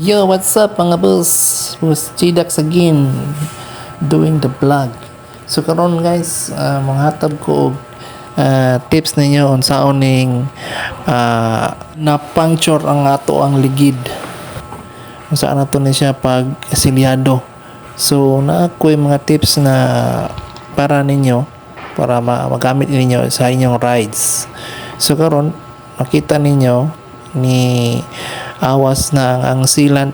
Yo, what's up mga boss? Was Chidax again doing the vlog. So karon guys, uh, manghatag ko og uh, tips ninyo on sa oning uh, na-puncture ang ato ang ligid. Kung saan nato ni siya pag silyado. So na ako mga tips na para ninyo para ma- magamit ninyo sa inyong rides. So karon makita ninyo ni awas na ang, sealant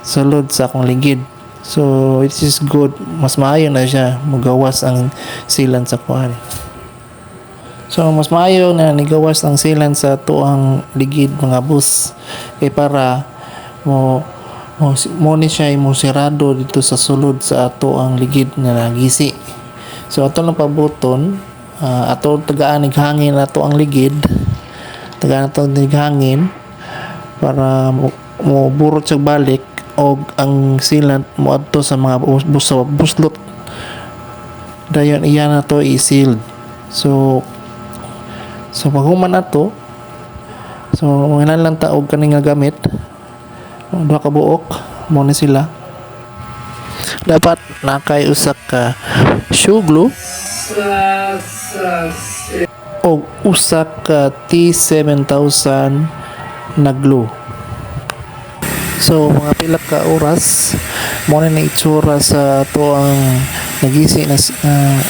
sulod sa akong ligid. So it is good. Mas maayo na siya magawas ang sealant sa kuan. So mas maayo na nigawas ang sealant sa tuang ligid mga bus kay para mo mo, mo ni siya mo sirado dito sa sulod sa ato ang ligid nga nagisi. So ato lang pabuton uh, ato tagaan hangin ato ang ligid tagaan ato hangin para mo, mo burot sa balik og ang sealant mo adto sa mga bus, bus buslot. Dayon iya na to i-sealed. So so pag human ato so ilan lang ta og kani nga gamit. Duha ka buok mo ni sila. Dapat nakay usak ka shoe glue. O usak ka T7000 na glue. So mga pila ka oras mo na na itsura sa to ang nagisi na uh,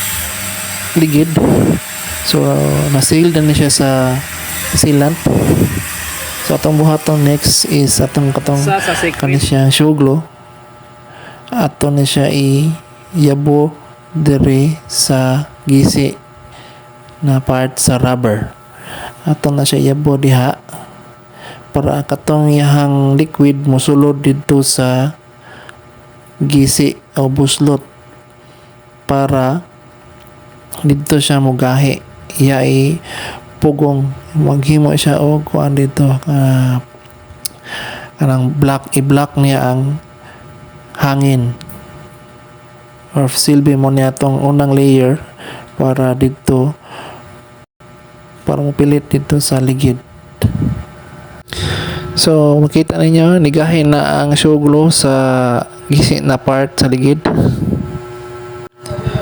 ligid. So na-seal na siya sa sealant. So atong buhaton next is atong katong Sa sa secret. kani siya glue. Ato na siya i yabo dire sa gisi na part sa rubber. Ato na siya yabo diha para katong yahang liquid mosulod dito sa gisi o buslot para dito siya mugahi iya pugong. Maghimo siya og kuan dito ka kanang black i-block niya ang hangin. Or silbi mo niya tong unang layer para dito para mapilit dito sa ligid so makita ninyo nigahin na ang glue sa gisi na part sa ligid.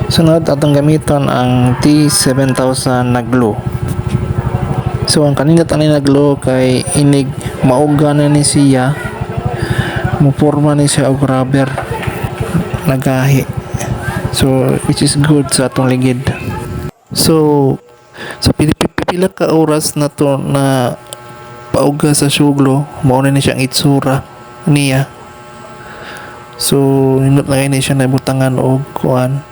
Sunod atong gamiton ang T7000 na glue so ang kanina tani na glue kay inig mauga na ni siya. Muporma ni siya og rubber. Nagahi. So which is good sa atong ligid. So so pili- pili- pila ka oras na to na pauga sa suglo mao na ni siyang itsura niya. So nindot lang ni siya na butangan og kuan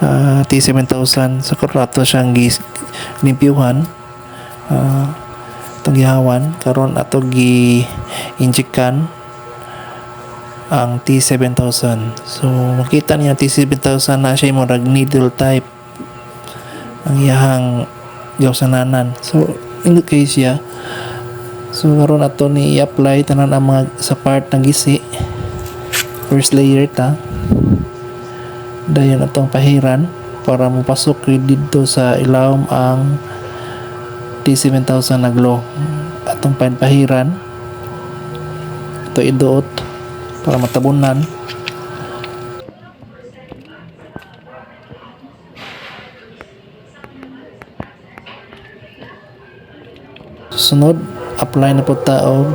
ah, T7000 so karato siyang gis limpyuhan uh, itong gihawan. Karon ato gi injekan ang T7000 so makita niyo T7000 na siya mo needle type. Ang iyahang gawsananan so siya so karon ato ni i-apply tanan ang mga sa part ng gisi. First layer ta. Dayon atong pahiran para mapasok dito sa ilawom ang T7000 na glow. Atong pahiran. Ito iduot para matabunan sunod apply na po taog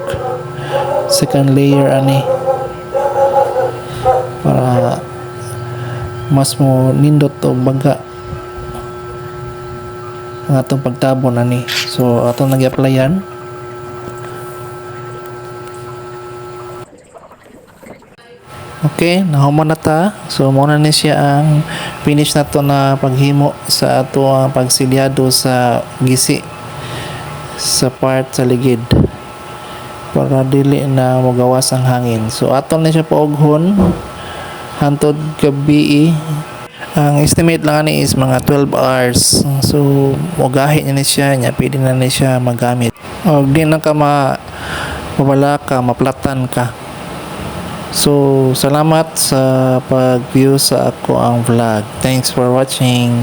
second layer ani. Para mas mo nindot o baga. Ang atong pagtabon ani. So atong nag-applyan. Okay, nahuman na ta. So, muna ni siya ang finish na to na paghimo sa ato ang pagsilyado sa gisi sa part sa ligid para dili na magawas ang hangin. So, ato na siya paughon hantod gabi ang estimate lang ani is mga 12 hours. So, mugahi niya ni siya, niya pwede na ni siya magamit. O, di na ka ma mawala ka, maplatan ka. So, salamat sa pag-view sa ako ang vlog. Thanks for watching.